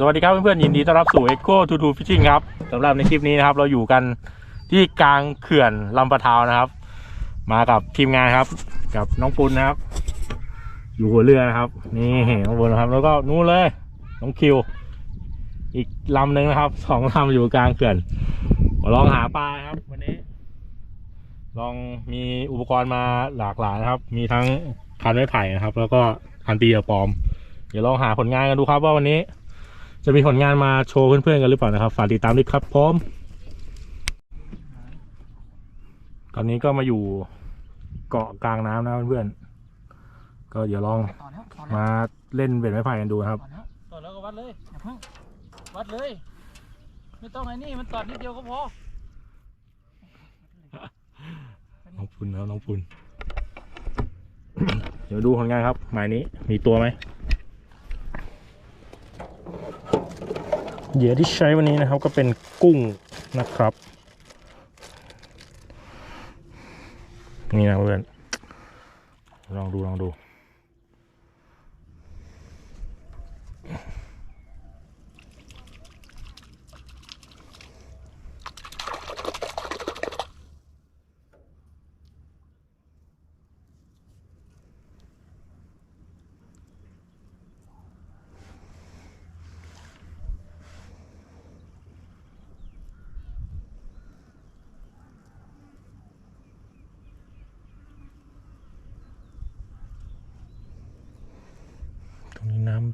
สวัสดีครับเพื่อนๆยินดีต้อนรับสู่ Echo to Do Fishing ครับสำหรับในคลิปนี้นะครับ เราอยู่กันที่กลางเขื่อนลำปะทาวนะครับ มากับทีมงานครับ กับน้องปุณนะครับ อยู่หัวเรือนะครับ นี่น้องปุณนะครับ แล้วก็นู่นเลยน้องคิว อีกลำหนึ่งนะครับสองลำอยู่กลางเขื่อนลองหาปลาครับ วันนี้ ลองมีอุปกรณ์มาหลากหลายนะครับ มีทั้งคันไม้ไผ่นะครับ แล้วก็คันตีกระปอม เดี๋ยวลองหาผลงานกันดูครับว่าวันนี้ จะมีผลงานมาโชว์เพื่อนๆกันหรือเปล่านะครับ ฝากติดตามด้วยครับพร้อม ตอนนี้ก็มาอยู่เกาะกลางน้ำนะเพื่อนๆ ก็เดี๋ยวลองต่อแล้วต่อแล้วมาเล่นเบ็ดไม้ไผ่กันดูนะครับ ต่อแล้วต่อแล้วก็วัดเลยอย่าเพิ่งวัดเลย ไม่ต้องไอ้นี่มันตอดนิดเดียวก็พอน้องพุนแล้วน้องพุน เดี๋ยวดูผลงานครับหมายนี้มีตัวไหม เหยื่อที่ใช้วันนี้นะครับก็เป็นกุ้งนะครับ นี่นะเพื่อนลองดูลองดู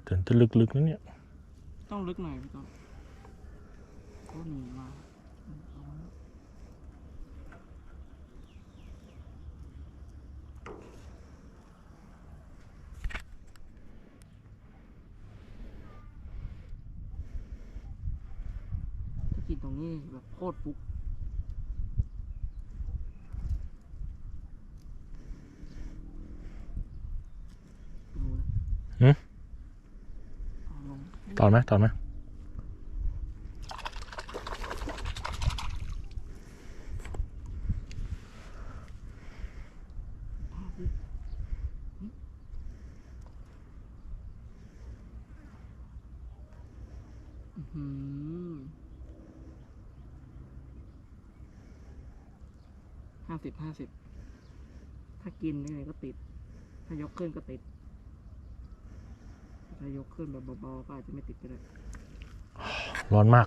ถึงจะลึกๆนะเนี่ย ต้องลึกหน่อยพี่ต้นก็หนีมาถ้ากินตรงนี้แบบโคตรฟุกดูนะ หึ เอาลง ต อนไหมตอนไหมห้าสิบห้าสิบ ถ้ากินยังไงก็ติด ถ้ายกขึ้นก็ติด ถ้ายกขึ้นแบบเบาๆก็อาจจะไม่ติดก็ได้ร้อนมาก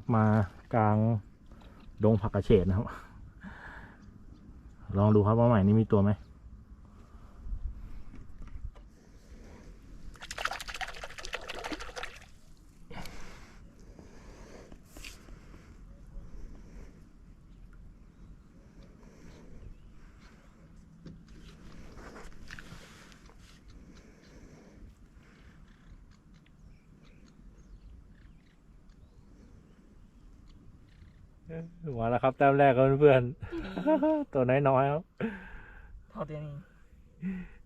นหมายนะครับ มากลางดงผักกระเฉดนะครับ ลองดูครับว่าใหม่นี้มีตัวไหม มาแล้วครับแต้มแรกครับเพื่อนๆตัวน้อยๆครับเท่าเตียงนี้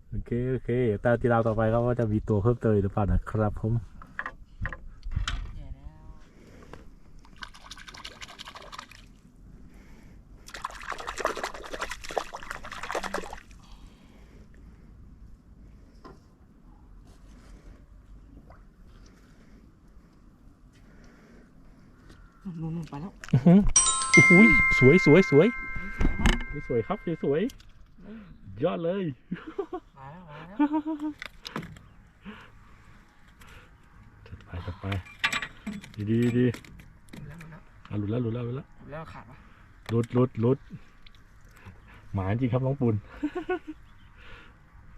โอเคโอเคเดี๋ยวแต้มที่เราต่อไปครับว่าจะมีตัวเพิ่มเติมหรือเปล่านะครับผม แย่แล้ว นู่นๆไปแล้วอื้อหือโอ้โหสวยสวยสวยสวยครับสวยสวยยอดเลย มาแล้วมาแล้วจัดไปจัดไป ดีดีดีแล้วมันแล้วอะหลุดแล้วหลุดแล้วหลุดแล้วแล้วขาดปะหลุดหลุดหลุดหมาจริงครับน้องปุน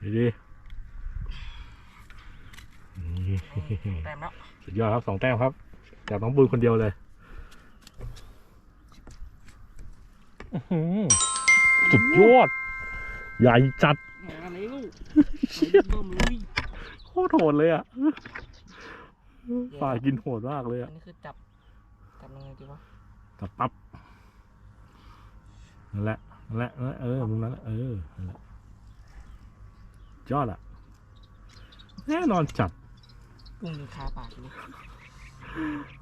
ดีดีนี่แต้มแล้วสุดยอดครับสองแต้มครับ จากน้องปุนคนเดียวเลยอื้อหือ สุดยอด ใหญ่จัดมาเลยลูกไม่เบิ่มเลยโคตรโหดเลยอะฝ่ายกินโหดมากเลยอัอะนนี้คือจับ จับยังไงดีวะตับปั๊บนั่นแหละนั่นแหละนั่นแหละเออมุมนั้นแหละเออนั่นแหละยอดอะ แน่นอนจัดกุ้งมีคาปากอยู่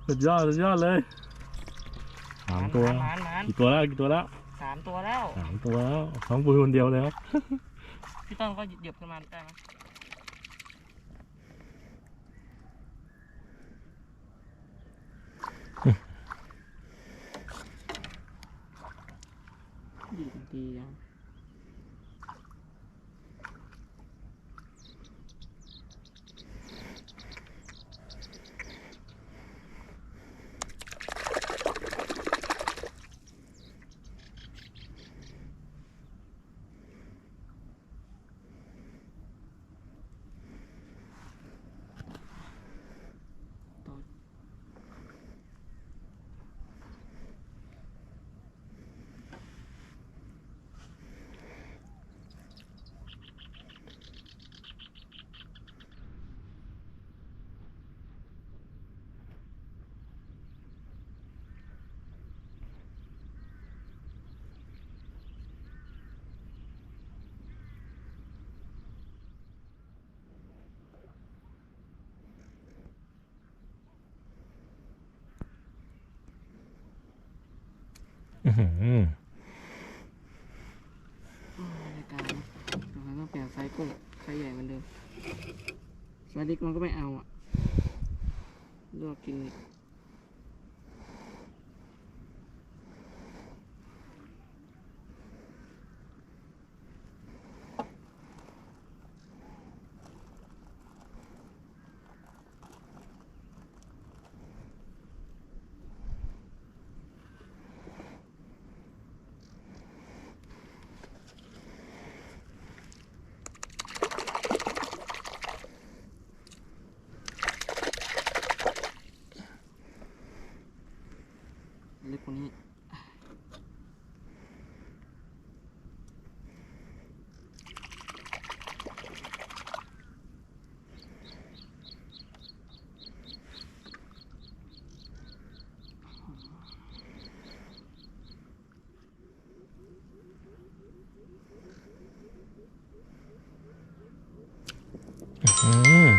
สุดยอดสุดยอดเลย สามตัว หมานหมานกี่ตัวแล้วกี่ตัวแล้วสามตัวแล้ว สามตัวแล้วท้องปุยคนเดียวเลยครับพี่ต้นก็เหยียบขึ้นมาได้ไหมดีดียัง รายการเราต้องเปลี่ยนไซส์กุ้งไซส์ใหญ่เหมือนเดิมไซส์เล็กมันก็ไม่เอาอะลวกกินอีก เล็กกว่านี้อืม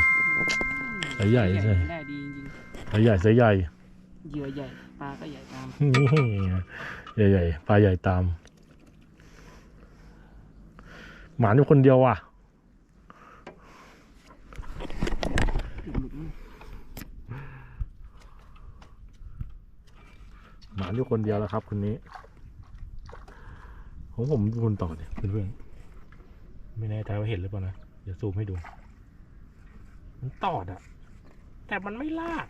ไซส์ใหญ่ใช่ได้ดีจริงไซส์ใหญ่ไซส์ใหญ่ๆเหยื่อใหญ่ นี่ใหญ่ๆปลาใหญ่ตาม หมาอยู่คนเดียวอะหมั้งหมาอยู่คนเดียวแล้วครับคนนี้ของผมดูคนต่อเนี่ยเพื่อนๆไม่แน่ใจว่าเห็นหรือเปล่านะ เดี๋ยวซูมให้ดู มันตอดอะแต่มันไม่ลาก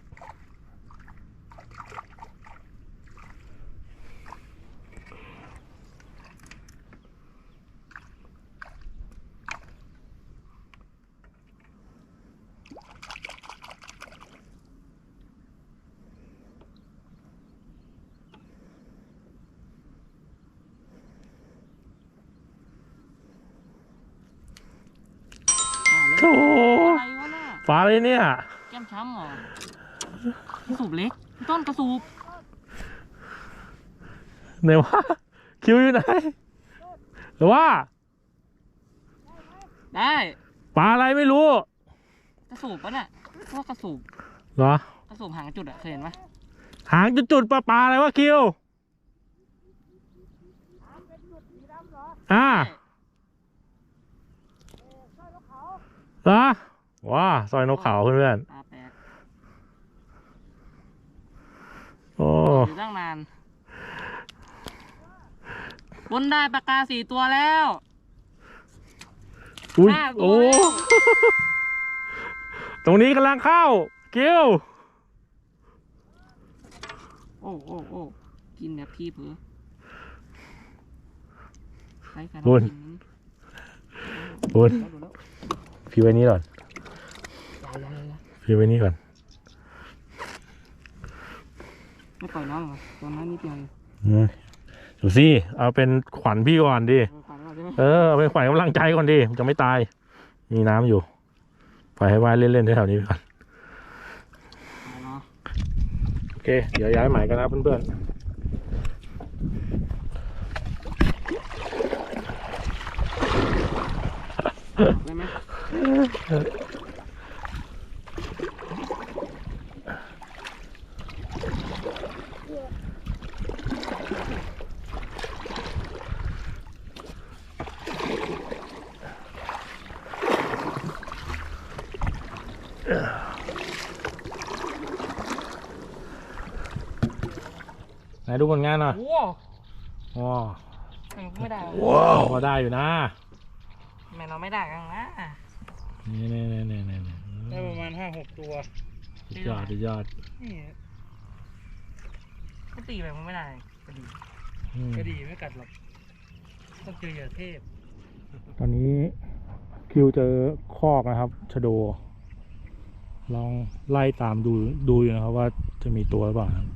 อ่าแล้ว โธ่ อะไร วะน่ะฟ้าเลยเนี่ย แก้มช้ำเหรอกระสูบเล็กพี่ต้นกระสูบไหนวะ คิวอยู่ไหนหรือว่าได้ปลาอะไรไม่รู้ กระสูบปะเนี่ยเพราะว่ากระสูบเหรอ กระสูบหางจุดอะเคยเห็นปะหางจุดๆปลาปลาอะไรวะคิว อ่าเหรอ ว้าซอยนกเขาเพื่อนปลาแปลกๆโอ้อยู่ตั้งนานบนได้ปลากาสี่ตัวแล้วอุ้ยห้าตัวโอ้แล้วตรงนี้กำลังเข้าคิวโอ้โอ้โอ้กินแบบพี่เผือใช้กันบุญกินบุญแล้วดูแล้วพี่ไว้นี่ก่อนอย่าอย่า อย่าพี่ไว้นี่ก่อนไม่ปล่อยน้องเหรอตอนนั้นนิดเดียวเองอืมดูสิเอาเป็นขวัญพี่ก่อนดิเออฝันว่าใช่ไหมเออเอาเป็นขวัญกำลังใจก่อนดิจะไม่ตาย มีน้ำอยู่ปล่อยให้ว่ายเล่นๆแถวๆนี้ไปก่อนเอาเนาะโอเค เดี๋ยวย้ายหมายกันนะเพื่อนๆได้ไหม ดูผลงานหน่อยโอ้ว้าวไม่ได้ว้าวพอได้อยู่นะ แม่เราไม่ได้กันนะนี่นี่นี่นี่นี่นี่ได้ประมาณห้าหกตัวสุดยอดสุดยอดนี่ก็ตีไปมันไม่ได้ก็ดีอืมกระดีไม่กัดหรอกต้องเจอเหยื่อเทพ ตอนนี้คิวเจอคอกนะครับชะโด ลองไล่ตามดูดูอยู่นะครับว่าจะมีตัวหรือเปล่าครับ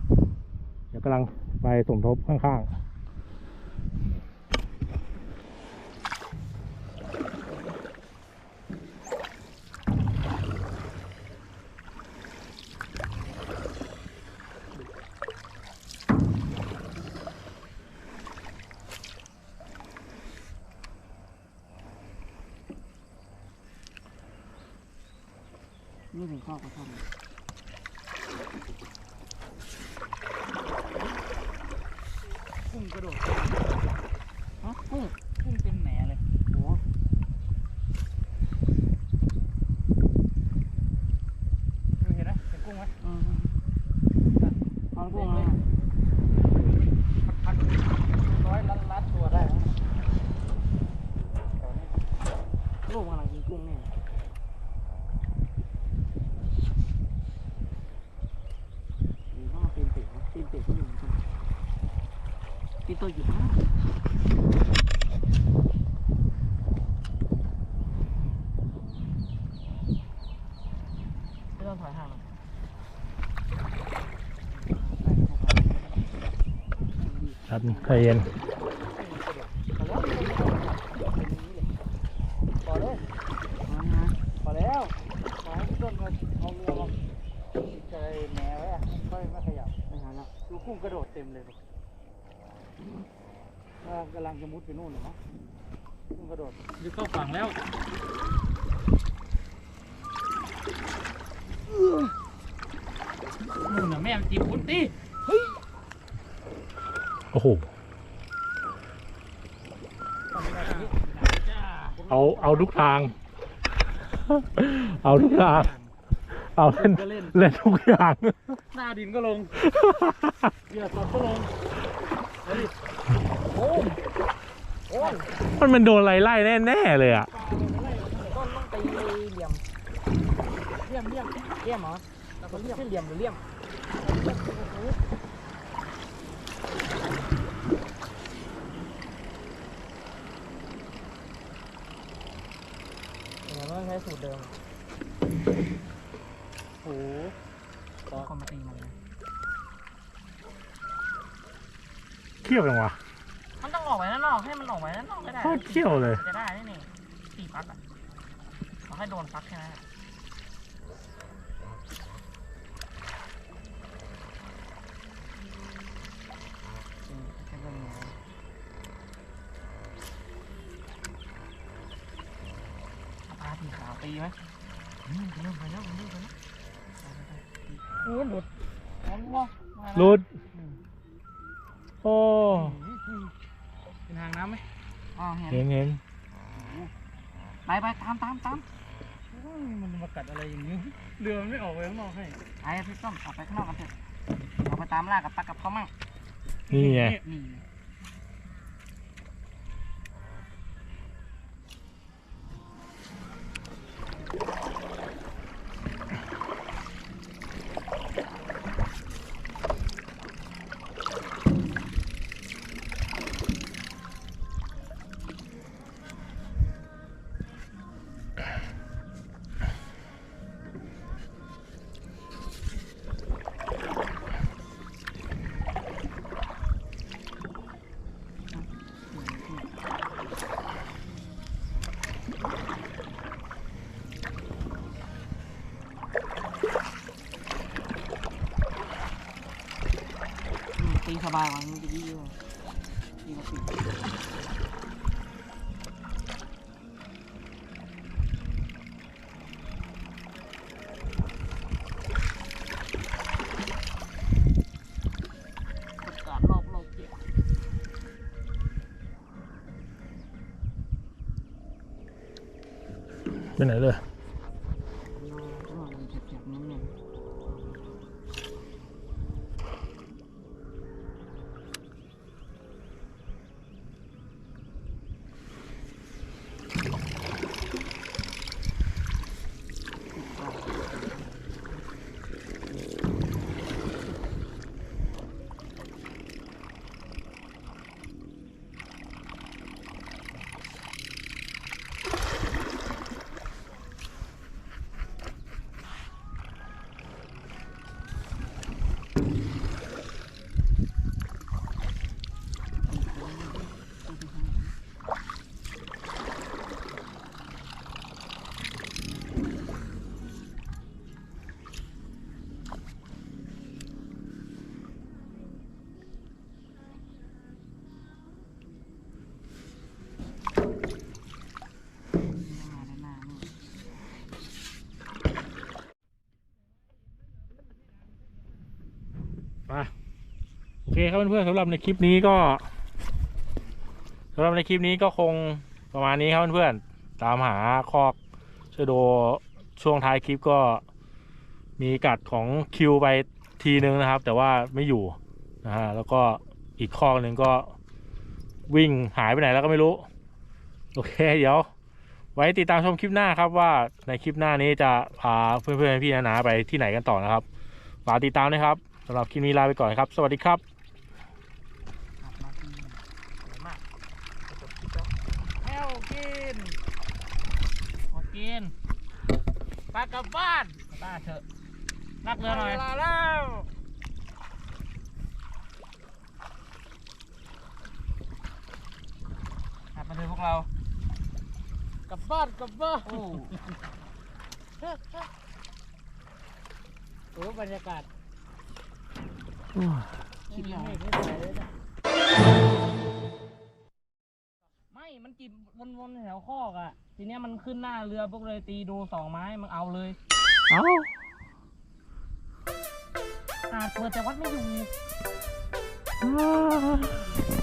เดี๋ยวกำลังไปสมทบข้างๆ นี่ถึงข้อกระท่อม พุ่งกระโดด ฮะกุ้ง พุ่งเต็มแหนเลย โอ้ เห็นไหมเห็นกุ้งไหม อืมเอากุ้งมา พักๆร้อยลัดลัดตัวได้นะ ลูกกำลังกินกุ้งเนี่ยหรือว่าเป็นเป็ดนะเป็นเป็ดก็อยู่เหมือนกันตีตัวอยู่นะ ไม่ต้องถอยห่างหรอกครับใจเย็น พอแล้วเอานะพอแล้วขอให้พี่ต้นมาเอาเรือมาใจแหนไว้อะค่อยไม่ขยับไม่ทันแล้วดูกุ้งกระโดดเต็มเลยลูกว่ากำลังจะมุดไปนู่นเลยนะกุ้งกระโดดจะเข้าฝั่งแล้ว นู่นน่ะแม่มันจีบพุ้นดิ โอ้โห เอา เอาทุกทาง เอาทุกทาง เอาเล่นก็เล่น เล่นทุกอย่าง หน้าดินก็ลงเหยื่อสดก็ลงเอาดิโอ้ยโอ้ยมันมันโดนอะไรไล่แน่ๆเลยอะต้นต้องตีเหลี่ยมเลี่ยมเลี่ยมเหลี่ยมเหรอเราต้องชื่อเหลี่ยมหรือเหลี่ยม เราต้องใช้สูตรเดิมโอ้โหคนมาตีมันนะเขี้ยวจังวะมันต้องออกไปด้านนอกให้มันออกไปด้านนอกก็ได้โคตรเขี้ยวเลยมันจะได้นี่นี่สี่พักอะเราให้โดนพักแค่นั้นอะอืมแค่นั้น ตีไหมอืมเริ่มไปแล้วเริ่มไปแล้วโอ้หลุดเอาลูกว่ามาแล้วหลุดโอ้เป็นทางน้ำไหมอ๋อเห็นเห็นเห็นไปไปตามตามตามโอ้ยมันมากัดอะไรอย่างนี้เรือมันไม่ออกไปข้างนอกให้ไปพี่ต้อมออกไปข้างนอกกันเถอะเราไปตามล่ากับปักกับเขามั่งนี่ไง บายกว่านี้จะดีอยู่ดีกว่าประกาศรอบโลกเกี่ยวไปไหนเลย ก็มันเจ็บๆนิดนึง มาด้านหน้านู่น มาโอ เคครับเพื่อนๆสำหรับในคลิปนี้ก็สำหรับในคลิปนี้ก็คงประมาณนี้ครับเพื่อนๆตามหาคอกชโดช่วงท้ายคลิปก็มีกัดของคิวไปทีนึงนะครับ แต่ว่าไม่อยู่นะฮะแล้วก็อีกคอกหนึ่งก็วิ่งหายไปไหนแล้วก็ไม่รู้ โอเคเดี๋ยว ไว้ติดตามชมคลิปหน้าครับว่าในคลิปหน้านี้จะพาเพื่อนๆพี่ๆนาไปที่ไหนกันต่อนะครับฝากติดตามนะครับสำหรับคลิปนี้ลาไปก่อนครับ สวัสดีครับ กลับมาที่ แห้วกิน โอ กินปลากลับบ้านป้าเถอะนักเรือหน่อยลาแล้วกลับมาเถอะพวกเรากลับบ้านกลับบ้านโอ้โอ้บรรยากาศคิดไม่หน่อยไม่ใส่เลยนะไม่มันจีบวนๆแถวคอกอะ ทีเนี้ยมันขึ้นหน้าเรือพวกเลยตีดูสองไม้มันเอาเลยเอ้าอาจเปิดแต่วัดไม่อยู่อ่า